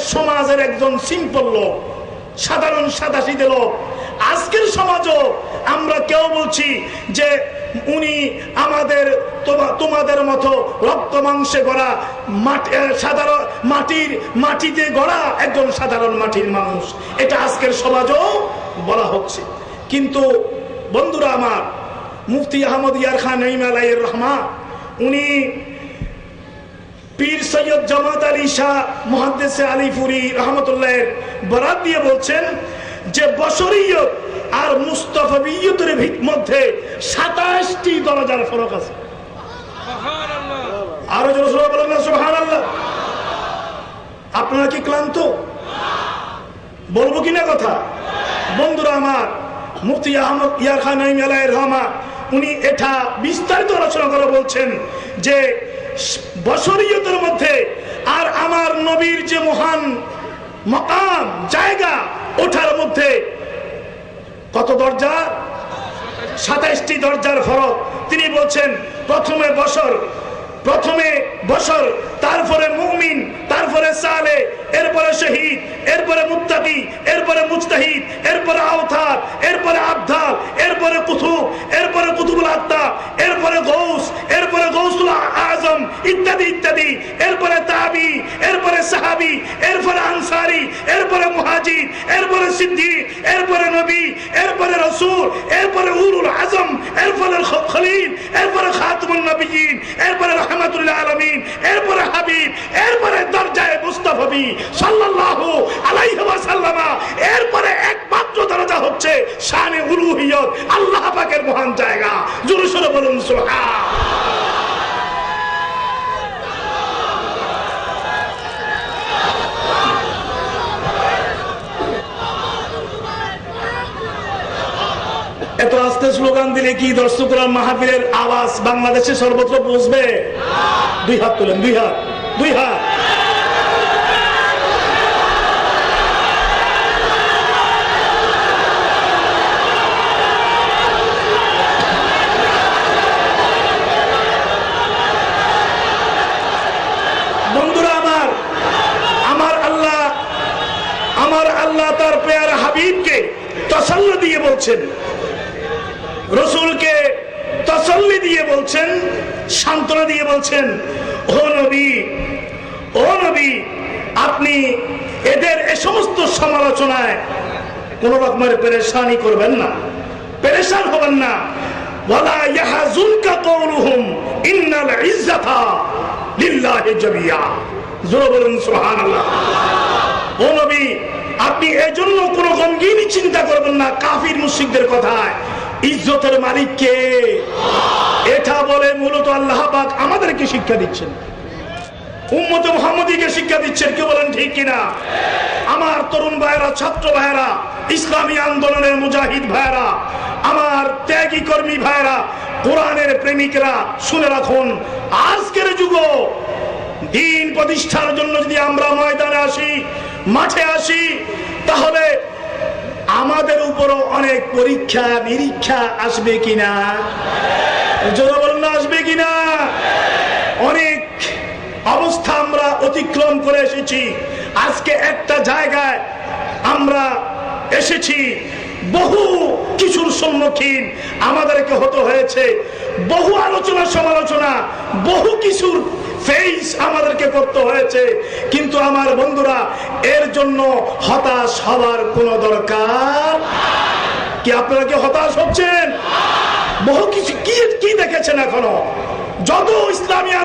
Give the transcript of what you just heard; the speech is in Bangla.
সমাজের একজন সিম্পল লোক, সাধারণ সাদাসিদে লোক। আজকের সমাজও আমরা কেউ বলছি যে উনি আমাদের তোমা- তোমাদের মতো রক্ত মাংসে গড়া সাধারণ মাটির মাটিতে গড়া একজন সাধারণ মাটির মানুষ। এটা আজকের সমাজও বলা হচ্ছে। কিন্তু বন্ধুরা আমার, মুফতি আহমদ ইয়ার খান আলাইর রহমান, উনি পীর সৈয়দ জামাত আলী শাহ মহাদ্দেশে আলিপুরি রহমতুল্লাহের বরাত দিয়ে বলছেন যে বসরীয় আর মুস্তফাবিয়তের মধ্যে সাতাশটি দরজার ফরক আছে। আরও জোর বলেন আল্লাহ আপনারা কি ক্লান্ত? বলব কিনা কথা? বন্ধুরা আমার মুফতি আহমদ ইয়ার খান রহমা উনি এটা বিস্তারিত আলোচনা করে বলছেন যে বসরীয়তের মধ্যে আর আমার নবীর যে মহান মকাম, জায়গা, ওঠার মধ্যে কত দরজা? সাতাইশটি দরজার ফরক। তিনি বলছেন, প্রথমে বছর প্রথমে বছর তারপরে মুমিন, তারপরে সালে, এরপরে শহীদ, এরপরে মুত্তাকি, এরপরে মুস্তাহিদ এরপরে আওথার এরপরে আবদাল এরপরে কুতুব এরপরে কুতুবুল আত্মা এরপরে গৌস এরপরে গৌসুল আজম ইত্যাদি ইত্যাদি এরপরে তাবি এরপরে সাহাবি এরপরে আনসারি, এরপরে মুহাজির এরপরে সিদ্দিক, এরপরে নবী, এরপরে রসুল, এরপরে উলুল আজম, এরপরে খলিল, এরপরে খাতমুল নবীন এরপরে রহমাতুল্লাহ আলমিন, এরপরে হাবিব, এরপরে দরজায় মুস্তাফবি সাল্লাল্লাহু আলাইহি এরপরে একমাত্র দরজা হচ্ছে শানে উলুহিয়ত, আল্লাহ পাকের মহান জায়গা। জোরে সোরে বলুন, সুবহান। এত আস্তে স্লোগান দিলে কি দর্শকরা মাহফিলের আওয়াজ বাংলাদেশে সর্বত্র পৌঁছবে দুই হাত তোলেন, দুই হাত দুই হাত। আমার আল্লাহ তার পেয়ার হাবিবকে তসল্ল দিয়ে বলছেন রসুলকে তসল্লি দিয়ে বলছেন, সান্ত্বনা দিয়ে বলছেন, ও নবী ও নবী, আপনি এদের এ সমস্ত সমালোচনায় কোন রকমের পেরেশানি করবেন না, পেরেশান হবেন না। বলুন ও নবী, আপনি এজন্য কোনো গমগিনী চিন্তা করবেন না, কাফির মুশরিকদের কথায়। ইজ্জতের মালিক কে? এটা বলে মূলত আল্লাহ আমাদেরকে শিক্ষা দিচ্ছেন। উম্মত মোহাম্মদীকে শিক্ষা দিচ্ছেন কেউ বলেন ঠিক কিনা? আমার তরুণ ভাইয়েরা, ছাত্র ভাইয়েরা, ইসলামী আন্দোলনের মুজাহিদ ভাইয়েরা, আমার ত্যাগী কর্মী ভাইয়েরা, কোরআনের প্রেমিকরা, শুনে রাখুন, আজকের যুগ দিন প্রতিষ্ঠার জন্য যদি আমরা ময়দানে আসি, মাঠে আসি উপরও অনেক পরীক্ষা, নিরীক্ষা আসবে কিনা? জোরে বলুন, আসবে কিনা? অনেক অবস্থা আমরা অতিক্রম করে এসেছি। আজকে একটা জায়গায় আমরা এসেছি, বহু কিছুর সম্মুখীন আমাদেরকে হতে হয়েছে। বহু আলোচনা, সমালোচনা, বহু কিছুর ফেস আমাদেরকে করতে হয়েছে। কিন্তু আমার বন্ধুরা, এর জন্য হতাশ হওয়ার কোনো দরকার কি আপনারা কি হতাশ হচ্ছেন? বহু কিছু কি কি দেখেছেন এখনও? যত ইসলামী